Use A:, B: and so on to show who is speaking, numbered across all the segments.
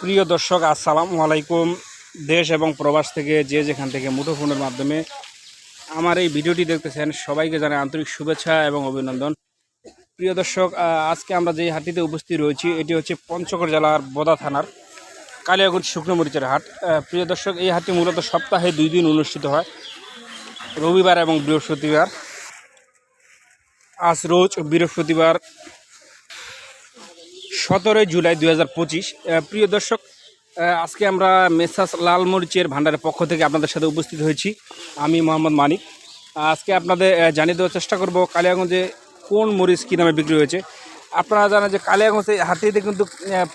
A: প্রিয় দর্শক, আসসালামু আলাইকুম। দেশ এবং প্রবাস থেকে যে যেখান থেকে মুঠোফোনের মাধ্যমে আমার এই ভিডিওটি দেখতেছেন, সবাইকে জানাই আন্তরিক শুভেচ্ছা এবং অভিনন্দন। প্রিয় দর্শক আজকে আমরা যে হাটটিতে উপস্থিত রয়েছি, এটি হচ্ছে পঞ্চগড় জেলার বোদা থানার কালিয়াগঞ্জ শুকনো মরিচের হাট। প্রিয় দর্শক, এই হাটটি মূলত সপ্তাহে দুই দিন অনুষ্ঠিত হয়, রবিবার এবং বৃহস্পতিবার। আজ রোজ বৃহস্পতিবার সতেরোই জুলাই দুই হাজার পঁচিশ। প্রিয় দর্শক আজকে আমরা মেসাস লাল মরিচের ভান্ডারের পক্ষ থেকে আপনাদের সাথে উপস্থিত হয়েছি। আমি মোহাম্মদ মানিক। আজকে আপনাদের জানিয়ে দেওয়ার চেষ্টা করব কালিয়াগঞ্জে কোন মরিচ কী নামে বিক্রি হয়েছে। আপনারা জানেন যে কালিয়াগঞ্জে হাটিতে কিন্তু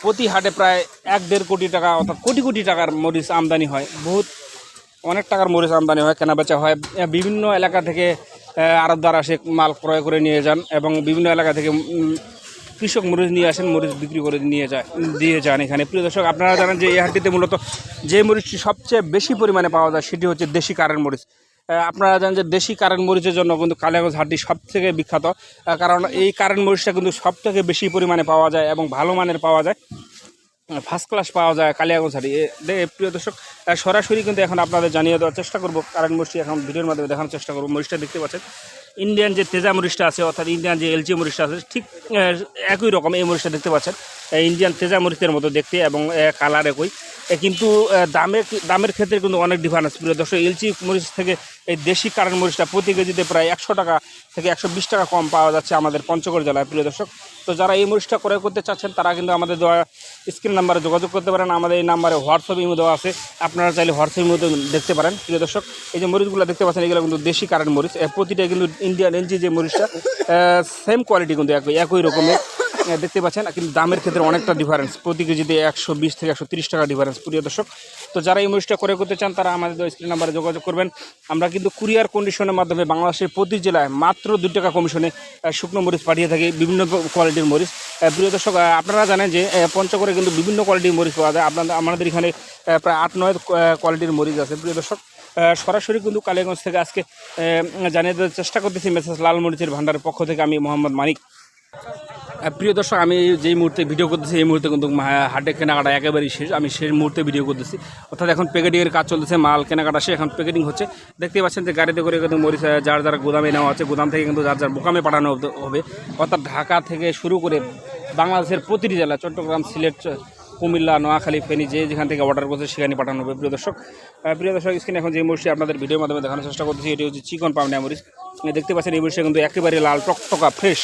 A: প্রতি হাটে প্রায় এক দেড় কোটি টাকা অর্থাৎ কোটি কোটি টাকার মরিচ আমদানি হয়। বহুত, অনেক টাকার মরিচ আমদানি হয়, কেনাবেচা হয়। বিভিন্ন এলাকা থেকে আরবদার আসে, মাল ক্রয় করে নিয়ে যান এবং বিভিন্ন এলাকা থেকে কৃষক মরিচ নিয়ে আসেন, মরিচ বিক্রি করে নিয়ে যায়, দিয়ে যান এখানে। প্রিয় দর্শক, আপনারা জানেন যে এই হাটটিতে মূলত যে মরিচটি সবচেয়ে বেশি পরিমাণে পাওয়া যায় সেটি হচ্ছে দেশি কারেন্ট মরিচ। আপনারা জানেন যে দেশি কারেন্ট মরিচের জন্য কিন্তু কালিয়াগঞ্জ হাটটি সব থেকে বিখ্যাত কারণ এই কারেন্ট মরিচটা কিন্তু সব থেকে বেশি পরিমাণে পাওয়া যায় এবং ভালো মানের পাওয়া যায়। ফার্স্ট ক্লাস পাওয়া যায় কালিয়াগঞ্জ হাটি। প্রিয় দর্শক সরাসরি কিন্তু এখন আপনাদের জানিয়ে দেওয়ার চেষ্টা করব। কারেন্ট মরিচটি এখন ভিডিওর মাধ্যমে দেখানোর চেষ্টা করব। মরিচটা দেখতে পাচ্ছেন। ইন্ডিয়ান যে তেজা মরিচটা আছে, অর্থাৎ ইন্ডিয়ান যে এলচি মরিচটা আছে, ঠিক একই রকম এই মরিচটা দেখতে পাচ্ছেন। ইন্ডিয়ান তেজা মরিচের মতো দেখতে এবং কালার একই। কিন্তু দামে দামের ক্ষেত্রে কিন্তু অনেক ডিফারেন্স প্রিয় দর্শক, এলচি মরিচ থেকে এই দেশি কারেন্ট মরিচটা প্রতি কেজিতে প্রায় একশো টাকা থেকে একশো বিশ টাকা কম পাওয়া যাচ্ছে আমাদের পঞ্চগড় জেলায়। প্রিয় দর্শক তো যারা এই মরিচটা ক্রয় করতে চাচ্ছেন, তারা কিন্তু আমাদের দেওয়া স্ক্রিন নাম্বারে যোগাযোগ করতে পারেন। আমাদের এই নাম্বারে হোয়াটসঅ্যাপ ইমো দেওয়া আছে। আপনারা চাইলে হোয়াটসঅ্যাপ ইমো দেখতে পারেন। প্রিয় দর্শক, এই যে মরিচগুলো দেখতে পাচ্ছেন, এগুলো কিন্তু দেশি কারেন্ট মরিচ। প্রতিটা কিন্তু ইন্ডিয়ান এনজি যে মরিচটা সেম কোয়ালিটি কিন্তু একই একই রকমের। দেখতে পাচ্ছেন, কিন্তু দামের ক্ষেত্রে অনেকটা ডিফারেন্স প্রতি কেজিতে একশো বিশ থেকে একশো তিরিশ টাকা ডিফারেন্স প্রিয় দর্শক। তো যারা এই মরিচটা করে করতে চান, তারা আমাদের স্ক্রিন নাম্বারে যোগাযোগ করবেন। আমরা কিন্তু কুরিয়ার কন্ডিশনের মাধ্যমে বাংলাদেশের প্রতি জেলায় মাত্র দু টাকা কমিশনে শুকনো মরিচ পাঠিয়ে থাকি বিভিন্ন কোয়ালিটির মরিচ। প্রিয় দর্শক আপনারা জানেন যে পঞ্চগড়ে কিন্তু বিভিন্ন কোয়ালিটির মরিচ পাওয়া যায়। আপনাদের, আমাদের এখানে প্রায় আট নয় কোয়ালিটির মরিচ আছে, প্রিয় দর্শক। সরাসরি কিন্তু কালীগঞ্জ থেকে আজকে জানিয়ে দেওয়ার চেষ্টা করতেছি মেসেজ লাল মরিচের ভান্ডারের পক্ষ থেকে আমি মোহাম্মদ মানিক। প্রিয় দর্শক, আমি যেই মুহূর্তে ভিডিও করতেছি, এই মুহূর্তে কিন্তু হাটে কেনাকাটা একেবারেই শেষ। আমি সেই মুহূর্তে ভিডিও করতেছি। অর্থাৎ এখন প্যাকেটিংয়ের কাজ চলতেছে, মাল কেনাকাটা সে এখন প্যাকেটিং হচ্ছে। দেখতে পাচ্ছেন যে গাড়িতে করে কিন্তু মরিচ যার যার গোদামে নেওয়া আছে, গোদাম থেকে কিন্তু যার যার বোকামে পাঠানো হবে। অর্থাৎ ঢাকা থেকে শুরু করে বাংলাদেশের প্রতিটি জেলা, চট্টগ্রাম, সিলেট, কুমিল্লা, নোয়াখালী, ফেনী, যে যেখান থেকে অর্ডার করছে সেখানে পাঠানো হবে, প্রিয় দর্শক। প্রিয় দর্শক স্ক্রিনে এখন যে মরিচটি আপনাদের ভিডিওর মাধ্যমে দেখানোর চেষ্টা করতেছি, এটি হচ্ছে চিকন পামনা মরিচ। দেখতে পাচ্ছেন এই মরিচটা কিন্তু একেবারে লাল, টকটকা ফ্রেশ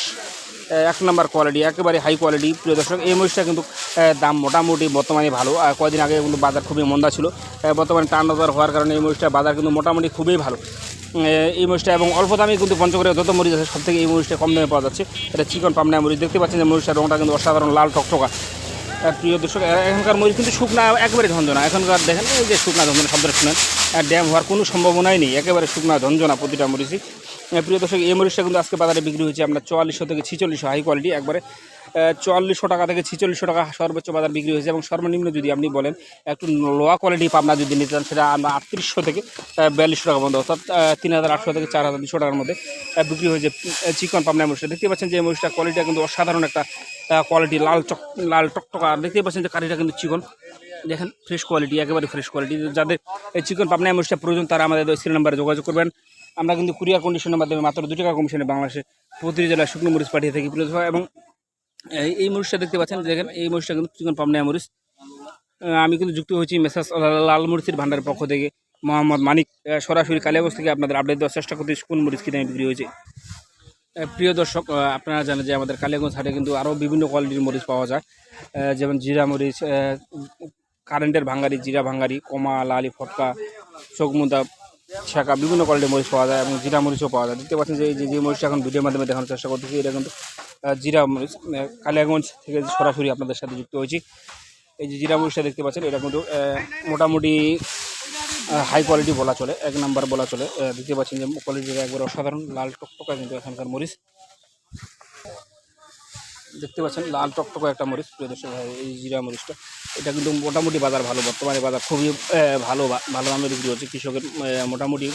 A: এক নম্বর কোয়ালিটি একেবারে হাই কোয়ালিটি প্রিয় দর্শক, এই মরিচটা কিন্তু দাম মোটামুটি বর্তমানে ভালো। আর কয়েকদিন আগে কিন্তু বাজার খুবই মন্দা ছিল। বর্তমানে টার্নওভার হওয়ার কারণে এই মরিচটা বাজার কিন্তু মোটামুটি খুবই ভালো। এই মরিচটা এবং অল্প দামে কিন্তু পঞ্চগড়ে যত মরিচ আছে সব থেকে এই মরিচটা কম দামে পাওয়া যাচ্ছে। এটা চিকন পামনা মরিচ, দেখতে পাচ্ছেন যে মরিচটার রঙটা কিন্তু অসাধারণ লাল টকটকা প্রিয় দর্শক এখনকার মরিচ কিন্তু শুকনা একেবারে ঝঞ্ঝনা এখনকার দেখেন যে শুকনা ঝঞ্ঝনা শব্দটা শুনেন। ড্যাম হওয়ার কোনো সম্ভাবনাই নেই। একেবারে শুকনা ঝঞ্ঝনা প্রতিটা মরিচই। প্রিয় দর্শক, এই মরিচটা কিন্তু আজকে বাজারে বিক্রি হয়েছে আমরা চুয়াল্লিশশো থেকে ছিচল্লিশশো, হাই কোয়ালিটি একবারে। চুয়াল্লিশশো টাকা থেকে ছিচল্লিশশো টাকা সর্বোচ্চ বাজার বিক্রি হয়েছে এবং সর্বনিম্ন যদি আপনি বলেন, একটু লোয়া কোয়ালিটি পাবনা যদি নিতে চান, সেটা আমরা আটত্রিশশো থেকে বিয়াল্লিশশো টাকা পর্যন্ত, অর্থাৎ তিন হাজার আটশো থেকে চার হাজার দুশো টাকার মধ্যে বিক্রি হয়েছে চিকন পাবনা মরিচটা। দেখতে পাচ্ছেন যে মরিচটা কোয়ালিটিটা কিন্তু অসাধারণ একটা কোয়ালিটি লাল চক, লাল টকটকা। দেখতে পাচ্ছেন যে কারিটা কিন্তু চিকন। দেখেন ফ্রেশ কোয়ালিটি একেবারে ফ্রেশ কোয়ালিটি যাদের চিকন পাবনা মরিচটা প্রয়োজন, তারা আমাদের স্ক্রিন নাম্বারে যোগাযোগ করবেন। আমরা কিন্তু কুরিয়ার কন্ডিশনের মাধ্যমে মাত্র দু টাকা কমিশনে বাংলাদেশে প্রতিটি জেলায় শুকনো মরিচ পাঠিয়ে থাকি প্রিয় এবং এই- মরিচটা দেখতে পাচ্ছেন দেখেন, এই মরিচটা কিন্তু চিকন পাবনা মরিচ। আমি কিন্তু যুক্ত হয়েছি মেসাজ লাল মরিচের ভান্ডারের পক্ষ থেকে। মোহাম্মদ মানিক সরাসরি কালিয়াগঞ্জ থেকে আপনাদের আপডেট দেওয়ার চেষ্টা করতে কোন মরিচ কিনে বিক্রি হয়েছে। প্রিয় দর্শক আপনারা জানেন যে আমাদের কালিয়াগঞ্জ হাটে কিন্তু আরও বিভিন্ন কোয়ালিটির মরিচ পাওয়া যায়। যেমন জিরা মরিচ কারেন্টের ভাঙ্গারি, জিরা ভাঙ্গারি কমা লালি, ফটকা চোখমুদা শাখা, বিভিন্ন কোয়ালিটির মরিচ পাওয়া যায় এবং জিরা মরিচও পাওয়া যায়। দেখতে পাচ্ছেন যে এই যে মরিচটা এখন ভিডিওর মাধ্যমে দেখানোর চেষ্টা করতেছি, এটা কিন্তু জিরা মরিচ কালিয়াগঞ্জ থেকে সরাসরি আপনাদের সাথে যুক্ত হয়েছি। এই যে জিরা মরিচটা দেখতে পাচ্ছেন, এটা কিন্তু মোটামুটি হাই কোয়ালিটি বলা চলে, এক নাম্বার বলা চলে। দেখতে পাচ্ছেন যে কোয়ালিটিটা একবার অসাধারণ, লাল টকটকা কিন্তু এখানকার মরিচ। দেখতে পাচ্ছেন, লাল টকটকা একটা মরিচ, প্রিয় দর্শক এই জিরা মরিচটা। এটা কিন্তু মোটামুটি বাজার ভালো, বর্তমানে বাজার খুবই ভালো ভালো দামে বিক্রি হচ্ছে। কৃষকের মোটামুটি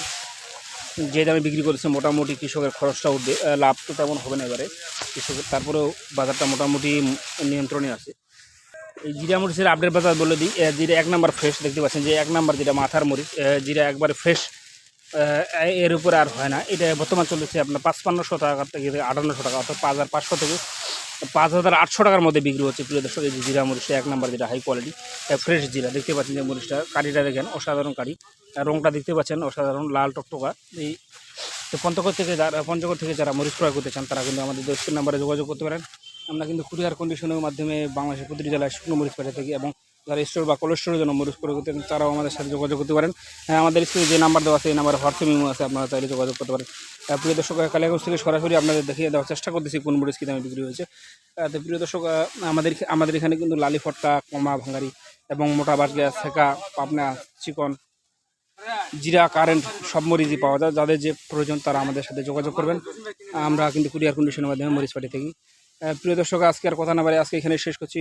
A: যে দামে বিক্রি করেছে, মোটামুটি কৃষকের খরচটা উঠবে লাভ তো তেমন হবে না এবারে। কৃষকের, তারপরেও বাজারটা মোটামুটি নিয়ন্ত্রণে আছে। এই জিরা মরিচের আপডেট বাজার বলে দিই। জিরা এক নাম্বার ফ্রেশ দেখতে পাচ্ছেন যে, এক নাম্বার যেটা মাথার মরিচ জিরা একবারে ফ্রেশ এর উপরে আর হয় না। এটা বর্তমান চলেছে আপনার পাঁচপান্নশো টাকা থেকে আটান্নশো টাকা, অর্থাৎ পাঁচ হাজার পাঁচশো থেকে পাঁচ হাজার আটশো টাকার মধ্যে বিক্রি হচ্ছে। প্রিয় দর্শক, এই যে জিরা মরিচটা, এক নাম্বার যেটা হাই কোয়ালিটি ফ্রেশ জিরা। দেখতে পাচ্ছেন যে মরিচটা, কারিটা দেখেন, অসাধারণ কারি। রংটা দেখতে পাচ্ছেন, অসাধারণ লাল টকটকা। এই তো পঞ্চগড় থেকে যারা পঞ্চগড় থেকে যারা মরিচ ক্রয় করতে চান, তারা কিন্তু আমাদের দোস্তের নাম্বারে যোগাযোগ করতে পারেন। আমরা কিন্তু কুরিয়ার কন্ডিশনের মাধ্যমে বাংলাদেশের প্রতিটি জেলায় শুকনো মরিচ পাঠিয়ে থাকি এবং যারা স্টোর বা কোল্ড স্টোরের জন্য মরিচ ক্রয় করতে তারাও আমাদের সাথে যোগাযোগ করতে পারেন। হ্যাঁ আমাদের স্ক্রিনে যে নাম্বার দেওয়া আছে, এই নাম্বারে হোয়াটসঅ্যাপ, ইমো আছে, আপনারা চাইলে যোগাযোগ করতে পারেন। প্রিয় দর্শক কালিয়াগঞ্জ থেকে সরাসরি আপনাদের দেখিয়ে দেওয়ার চেষ্টা করতেছি, কোন মরিচ কী দামে বিক্রি হয়েছে। তো প্রিয় দর্শক আমাদের আমাদের এখানে কিন্তু লালি ফটকা কমা ভাঙ্গারি এবং মোটা বাসগিয়া শেখা পাবনা, চিকন, জিরা, কারেন্ট সব মরিচই পাওয়া যায়। যাদের যে প্রয়োজন, তারা আমাদের সাথে যোগাযোগ করবেন। আমরা কিন্তু কুরিয়ার কন্ডিশনের মাধ্যমে মরিচ পাঠিয়ে থাকি প্রিয় দর্শক, আজকে আর কথা না বাড়ি আজকে এখানে শেষ করছি।